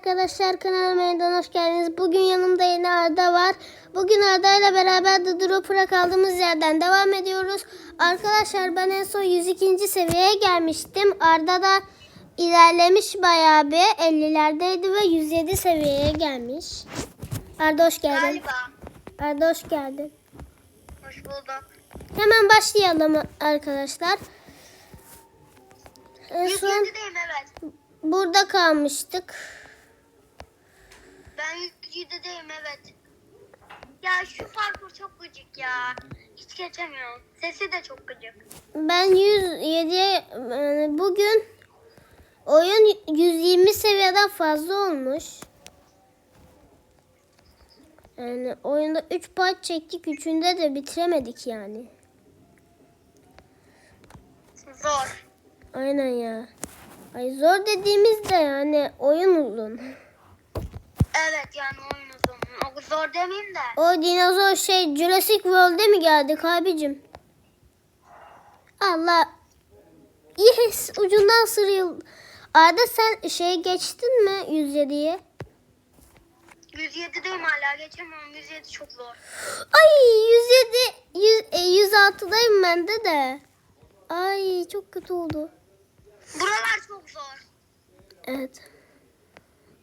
arkadaşlar kanalıma yeniden hoş geldiniz. Bugün yanımda yine Arda var. Bugün Arda ile beraber The Dropper'a kaldığımız yerden devam ediyoruz. Arkadaşlar ben en son 102. seviyeye gelmiştim. Arda da ilerlemiş bayağı bir 50'lerdeydi ve 107 seviyeye gelmiş. Arda hoş geldin. Galiba. Arda hoş geldin. Hoş bulduk. Hemen başlayalım arkadaşlar. En son 107'deyim evet. burada kalmıştık. Ben 107'deyim evet. Ya şu parkur çok gıcık ya. Hiç geçemiyorum. Sesi de çok gıcık. Ben 107'ye yani bugün oyun 120 seviyeden fazla olmuş. Yani oyunda 3 part çektik. Üçünde de bitiremedik yani. Zor. Aynen ya. Ay zor dediğimizde yani oyun uzun. Evet yani oyun uzun. O zor demeyeyim de. O dinozor şey Jurassic World'e mi geldik abicim? Allah. Yes ucundan sırıyıl. Arda sen şey geçtin mi 107'ye? 107'deyim hala geçemiyorum. 107 çok zor. Ay 107 100, e, 106'dayım ben de de. Ay çok kötü oldu. Buralar çok zor. Evet.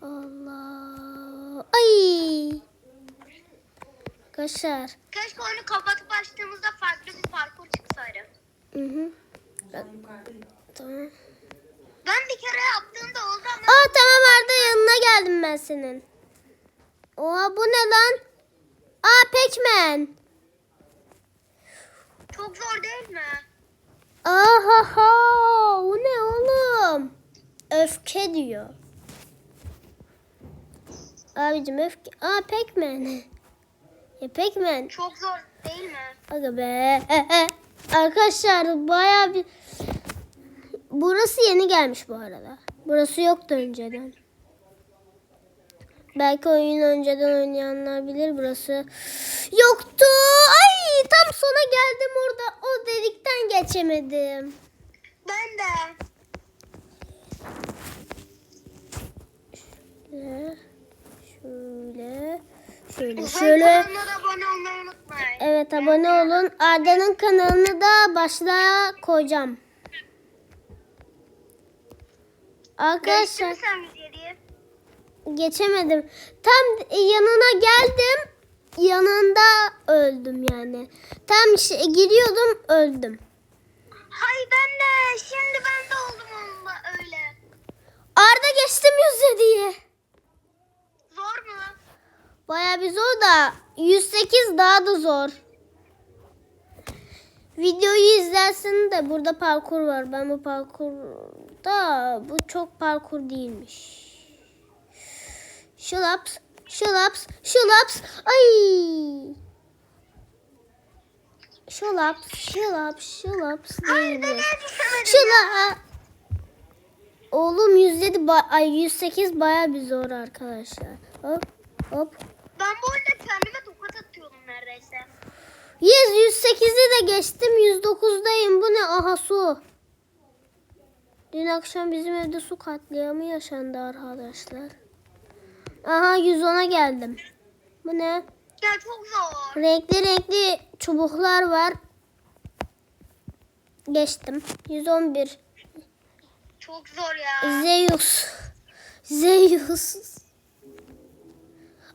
Allah. Ay. Arkadaşlar. Keşke oyunu kapatıp açtığımızda farklı bir parkur çıksaydı. Hı hı. Tamam. Ben bir kere yaptığımda oldu ama Aa tamam Arda yanına geldim ben senin. Oha bu ne lan? Aa Pac-Man. çok zor değil mi? Ahaha bu ne oğlum? Öfke diyor. Abicim öfke. Aa Pac-Man. Ya Pac-Man. Çok zor değil mi? Aga be. Arkadaşlar baya bir... Burası yeni gelmiş bu arada. Burası yoktu önceden. Belki oyunu önceden oynayanlar bilir burası. Yoktu. Ay tam sona geldim orada. O delikten geçemedim. Ben de. Şöyle. Şöyle. Şöyle. Şöyle. abone olmayı unutmayın. Evet abone olun. Arda'nın kanalını da başlığa koyacağım. Arkadaşlar mi sen 107'yi? geçemedim. Tam yanına geldim. Yanında öldüm yani. Tam şey, giriyordum öldüm. Hay ben de. Şimdi ben de oldum onunla öyle. Arda geçtim 107'ye. Zor mu? Baya bir zor da 108 daha da zor. Videoyu izlersin de burada parkur var. Ben bu parkurda bu çok parkur değilmiş. Şılaps, şılaps, şılaps. Ay. Şılaps, şılaps, şılaps değildi. ben. Şıla. Oğlum 107 ba- ay 108 baya bir zor arkadaşlar. Hop hop. Ben bu oyunda kendime tokat atıyordum neredeyse. Yes 108'i de geçtim 109'dayım. Bu ne? Aha su. Dün akşam bizim evde su katliamı yaşandı arkadaşlar. Aha 110'a geldim. Bu ne? Ya çok zor. Renkli renkli çubuklar var. Geçtim. 111. Çok zor ya. Zeus. Zeus.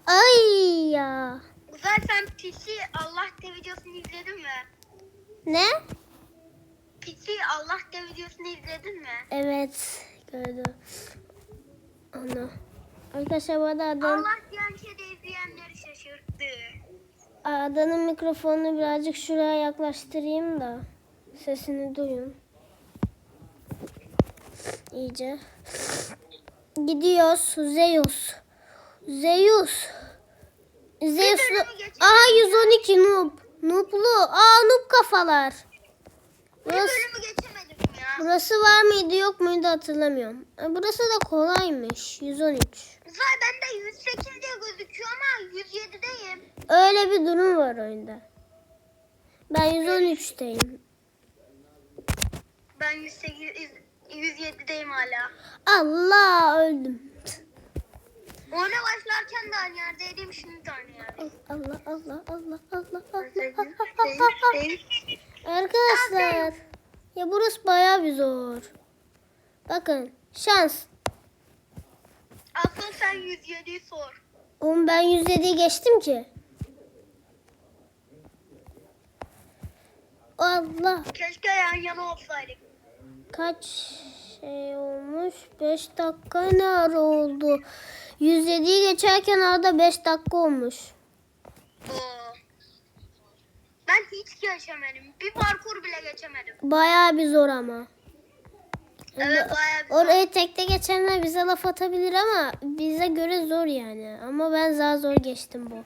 Ay ya. Uzay sen Pisi Allah de videosunu izledin mi? Ne? Pisi Allah de videosunu izledin mi? Evet. Gördüm. Onu. Arkadaşlar bu arada adam, Allah diyen şey de izleyenleri şaşırttı. Arda'nın mikrofonunu birazcık şuraya yaklaştırayım da sesini duyun. İyice. Gidiyoruz. Zeus. Zeus. Zeus'lu. Aha 112 noob. Noob'lu. Aa noob kafalar. Burası, burası var mıydı yok muydu hatırlamıyorum. E, Burası da kolaymış. 113. Uzay bende 108 diye gözüküyor ama 107'deyim. Öyle bir durum var oyunda. Ben 113'teyim. Ben 108, 107'deyim hala. Allah öldüm. Oyuna başlarken de aynı yerdeydim şimdi de aynı yerdeyim. Allah Allah Allah Allah Allah. Arkadaşlar. Ya burası bayağı bir zor. Bakın şans. Asıl sen 107'yi sor. Oğlum ben 107'yi geçtim ki. Allah. Keşke yan yana olsaydık. Kaç şey olmuş? 5 dakika ne ara oldu? 107'yi geçerken arada 5 dakika olmuş. Oo. Ben hiç geçemedim. Bir parkur bile geçemedim. Bayağı bir zor ama. Evet bayağı bir zor. Orayı tekte geçenler bize laf atabilir ama bize göre zor yani. Ama ben daha zor geçtim bu.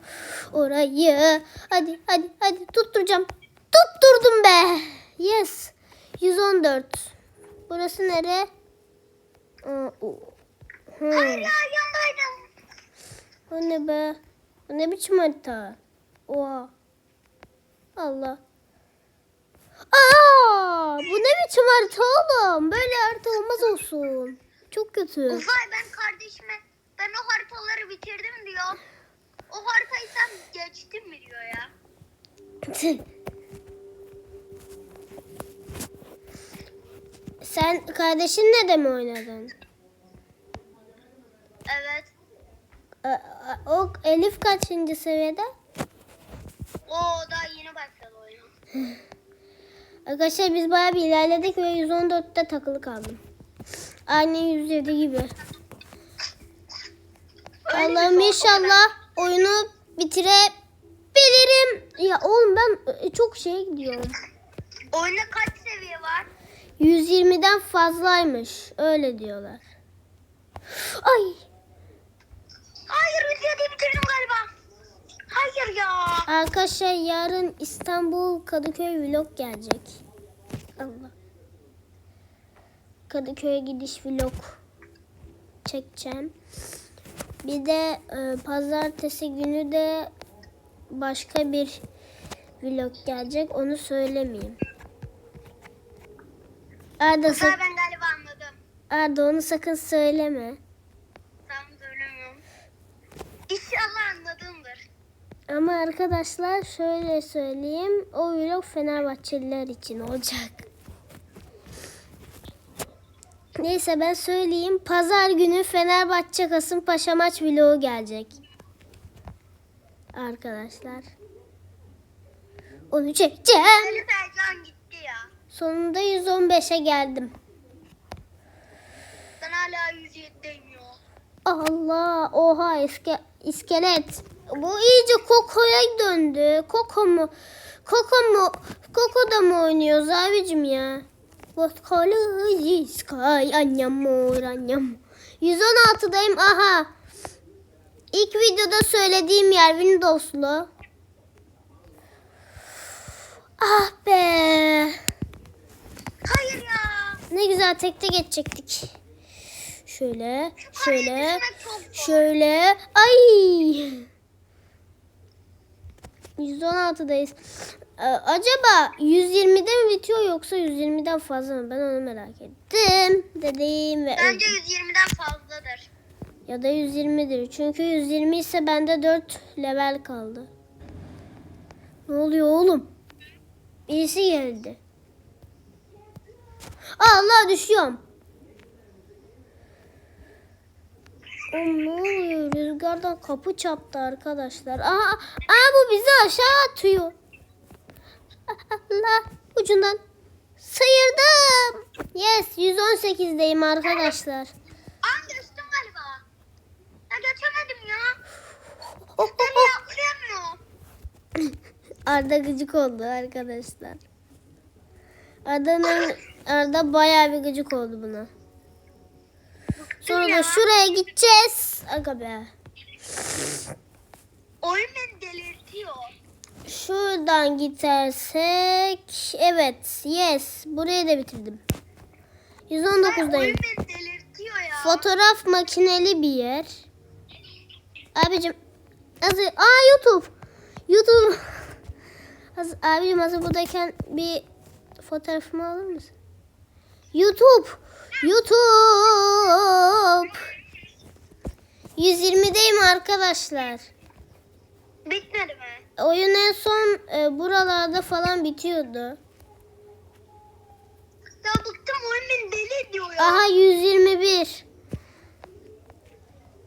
Orayı. Hadi hadi hadi tutturacağım. Tutturdum be. Yes. 114. Burası nere? Aa, o- Hı. Hayır ya yandaydım. O ne be? O ne biçim harita? Oha. Allah. Aa, bu ne biçim harita oğlum? Böyle harita olmaz olsun. Çok kötü. Uzay ben kardeşime ben o haritaları bitirdim diyor. O haritayı sen geçtin mi diyor ya. Sen kardeşinle de mi oynadın? Evet. Aa, O Elif kaçıncı seviyede? O daha yeni başladı oyuna. Arkadaşlar biz bayağı bir ilerledik ve 114'te takılı kaldım. Aynı 107 gibi. Allah'ım zor inşallah oyunu bitirebilirim. Ya oğlum ben e, çok şeye gidiyorum. Oyunda kaç seviye var? 120'den fazlaymış. Öyle diyorlar. Ay. Hayır 107'yi bitirdim galiba. Hayır ya. Arkadaşlar yarın İstanbul Kadıköy vlog gelecek. Allah. Kadıköy'e gidiş vlog çekeceğim. Bir de e, pazartesi günü de başka bir vlog gelecek. Onu söylemeyeyim. Arda, sak- ben galiba anladım. Arda onu sakın söyleme. Tam söylemiyorum. İnşallah anladımdır. Ama arkadaşlar şöyle söyleyeyim. O vlog Fenerbahçeliler için olacak. Neyse ben söyleyeyim. Pazar günü Fenerbahçe Kasımpaşa maç vlogu gelecek. Arkadaşlar. Onu çekeceğim. Elif heyecan gitti ya. Sonunda 115'e geldim. Ben hala 107'deyim ya. Allah oha iske, iskelet. Bu iyice Koko'ya döndü. Koko mu? Koko mu? Koko da mı oynuyoruz abicim ya? What color is sky? Annem mor annem. 116'dayım aha. İlk videoda söylediğim yer Windows'lu. Ah be. Hayır ya. Ne güzel tekte geçecektik. Şöyle, şöyle, şöyle. Ay! 116'dayız. Ee, acaba 120'de mi bitiyor yoksa 120'den fazla mı? Ben onu merak ettim. Dediğim ve Bence öldüm. 120'den fazladır. Ya da 120'dir. Çünkü 120 ise bende 4 level kaldı. Ne oluyor oğlum? Birisi geldi. Allah düşüyorum. Oğlum ne oluyor? Rüzgardan kapı çarptı arkadaşlar. Aha, aa bu bizi aşağı atıyor. Allah ucundan sıyırdım. Yes 118'deyim arkadaşlar. Aa geçtim galiba. Ya geçemedim ya. Oh, oh, oh. Arda gıcık oldu arkadaşlar. Arda'nın Arda bayağı bir gıcık oldu buna. Sonra da şuraya gideceğiz. Aga be. Oyun beni delirtiyor. Şuradan gidersek evet yes burayı da bitirdim. Hayır, 119'dayım. oyun beni delirtiyor ya. Fotoğraf makineli bir yer. Abicim hazır aa YouTube. YouTube. Hazır, abicim hazır buradayken bir fotoğrafımı alır mısın? YouTube. YouTube. 120'deyim arkadaşlar. Bitmedi mi? Oyun en son e, buralarda falan bitiyordu. Ya bıktım oyun beni deli ediyor ya. Aha 121.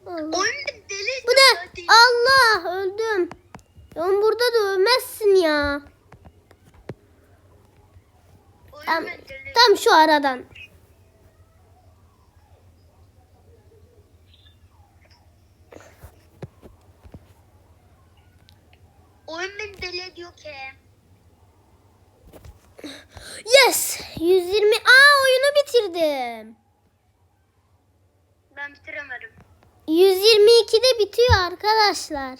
Allah. Oyun beni deli ediyor. Bu zaten. Allah öldüm. Oğlum burada da ölmezsin ya. Tam, tam şu aradan. Oyun beni deli ediyor ki. Yes! 120. Aa oyunu bitirdim. Ben bitiremedim. 122'de bitiyor arkadaşlar.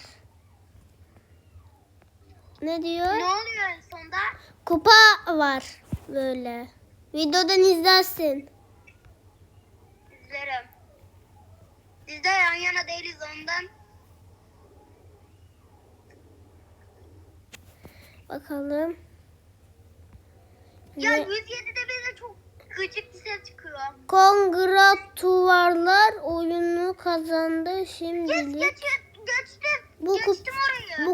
Ne diyor? Ne oluyor en sonda? Kupa var böyle. Videodan izlersin. İzlerim. Biz de yan yana değiliz ondan. Bakalım. Ya Ve 107'de bize çok gıcık bir ses çıkıyor. Kongratuvarlar oyunu kazandı Geç şimdilik. geç geçtim.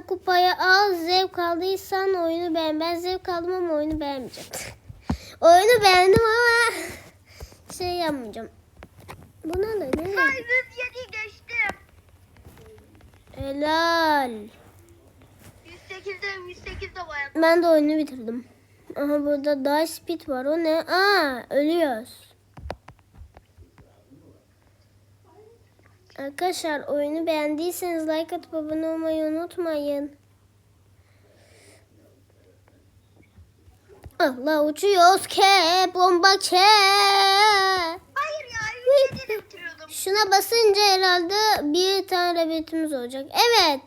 Bu kup- Geçtim orayı. Bu kupayı al zevk aldıysan oyunu beğen. Ben zevk aldım ama oyunu beğenmeyeceğim. oyunu beğendim ama şey yapmayacağım. Buna da ne? Ben 107'yi geçtim. Helal. 108'de 108 de bayağı. Ben de oyunu bitirdim. Aha burada die speed var. O ne? Aa ölüyoruz. Arkadaşlar oyunu beğendiyseniz like atıp abone olmayı unutmayın. Allah uçuyoruz ke bomba ke. Hayır ya 107'de bitiriyordum. Şuna basınca herhalde bir tane rabbitimiz olacak. Evet.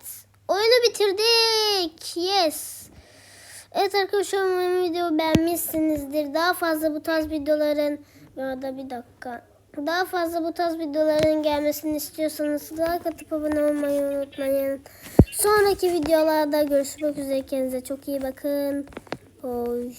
Oyunu bitirdik. Yes. Evet arkadaşlar umarım videoyu beğenmişsinizdir. Daha fazla bu tarz videoların bu arada bir dakika. Daha fazla bu tarz videoların gelmesini istiyorsanız like atıp abone olmayı unutmayın. Sonraki videolarda görüşmek üzere. Kendinize çok iyi bakın. Hoşçakalın.